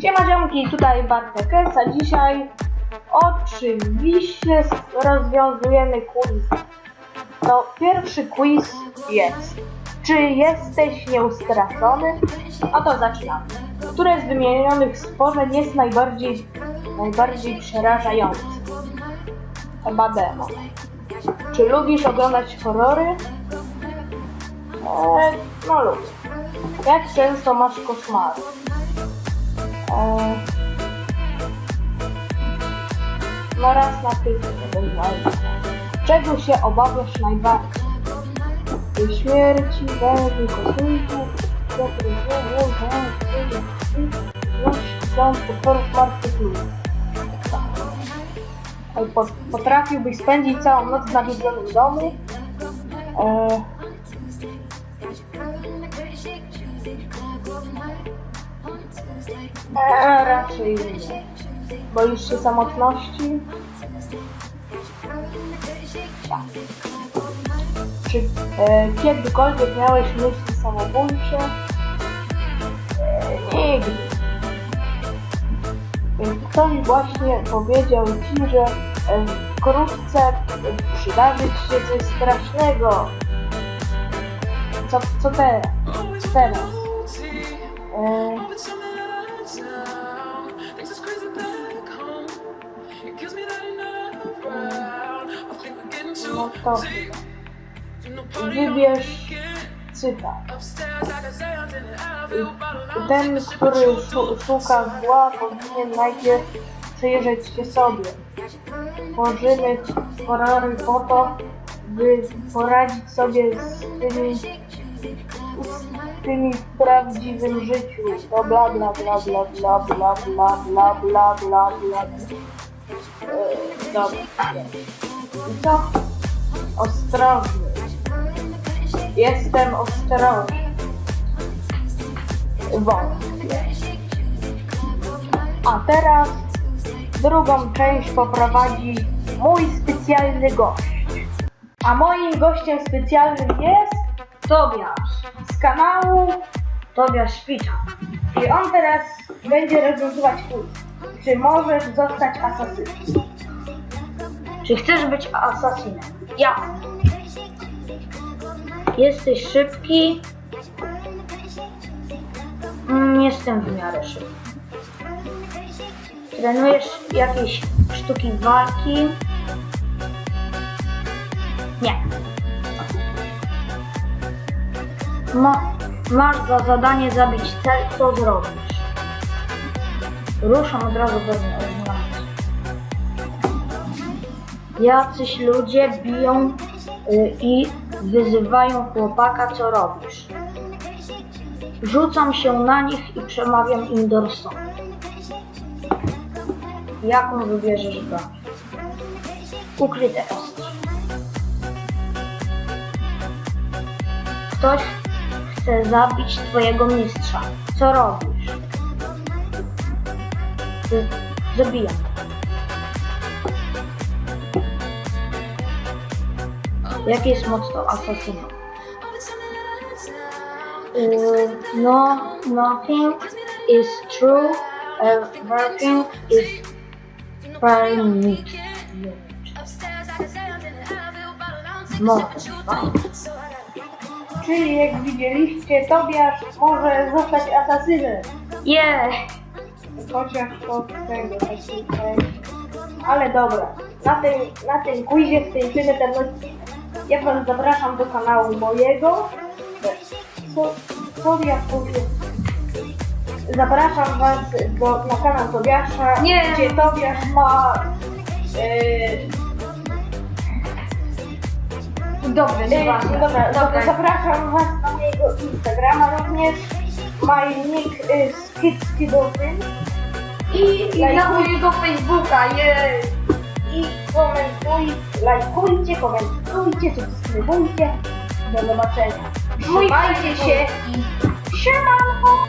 Siemki, tutaj Bartek S, a dzisiaj oczywiście rozwiązujemy quiz. To pierwszy quiz jest. Czy jesteś nieustraszony? No to zaczynamy. Które z wymienionych stworzeń jest najbardziej, najbardziej przerażające? Chyba demo. Czy lubisz oglądać horrory? Eee, no lubię. Jak często masz koszmary? Eee, no raz na tydzień, ewentualnie. Czego się obawiasz najbardziej? Śmierci, węży, kotynków, ząb, potworów martwych ludzi. Potrafiłbyś spędzić całą noc w nawiedzonym domu? Eee, eee, raczej nie. Boisz się samotności? Tak. Czy e, kiedykolwiek miałeś myśli samobójcze? E, nigdy. E, Ktoś właśnie powiedział ci, że e, wkrótce przydarzy ci się coś strasznego. Co, co teraz? Teraz. E, to wybierz cytat. Ten, który szu- szuka zła, powinien najpierw przyjrzeć się sobie. Tworzymy horrory po to, by poradzić sobie z tymi, z tymi w prawdziwym życiu. To bla bla bla bla bla bla bla bla bla bla bla. Eee, Dobra. I co? Ostrożny. Jestem ostrożny. Wątpię. A teraz drugą część poprowadzi mój specjalny gość. A moim gościem specjalnym jest Tobiasz z kanału Tobiasz Szpiczak. I on teraz będzie rozwiązywać quiz. Czy możesz zostać asasynem? Czy chcesz być asasinem? Ja. Jesteś szybki? Mm, jestem w miarę szybki. Trenujesz jakieś sztuki walki? Nie. Ma, masz za zadanie zabić cel, co zrobisz? Ruszam od razu do Jacyś ludzie biją y, i wyzywają chłopaka, co robisz. Rzucam się na nich i przemawiam im do rozsądku. Jaką wybierzesz broń? Ukryte ostrze. Ktoś chce zabić twojego mistrza. Co robisz? Z- Zabijam. Jaki jest motto asasyna? Uh, no, nothing is true. Everything is permitted. Motto. Czyli jak widzieliście, Tobiasz może zostać asasynem. Yeah. Chociaż to tego taki Ale dobra, na tym, na tym quizie skończymy ten odcinek. Ja was zapraszam do kanału mojego. Ja powiem? Zapraszam was do, na kanał Tobiasza, Nie. gdzie Tobiasz ma... Yy, Dobrze, Ej, nieważne. Dobra, dobra, Dobra. zapraszam Was na mojego Instagrama również. My nick is KidsKidofyn I, I na mojego Facebooka, jej! Komentuj, lajkujcie, komentujcie, subskrybujcie. Do zobaczenia. Trzymajcie się i siemanko!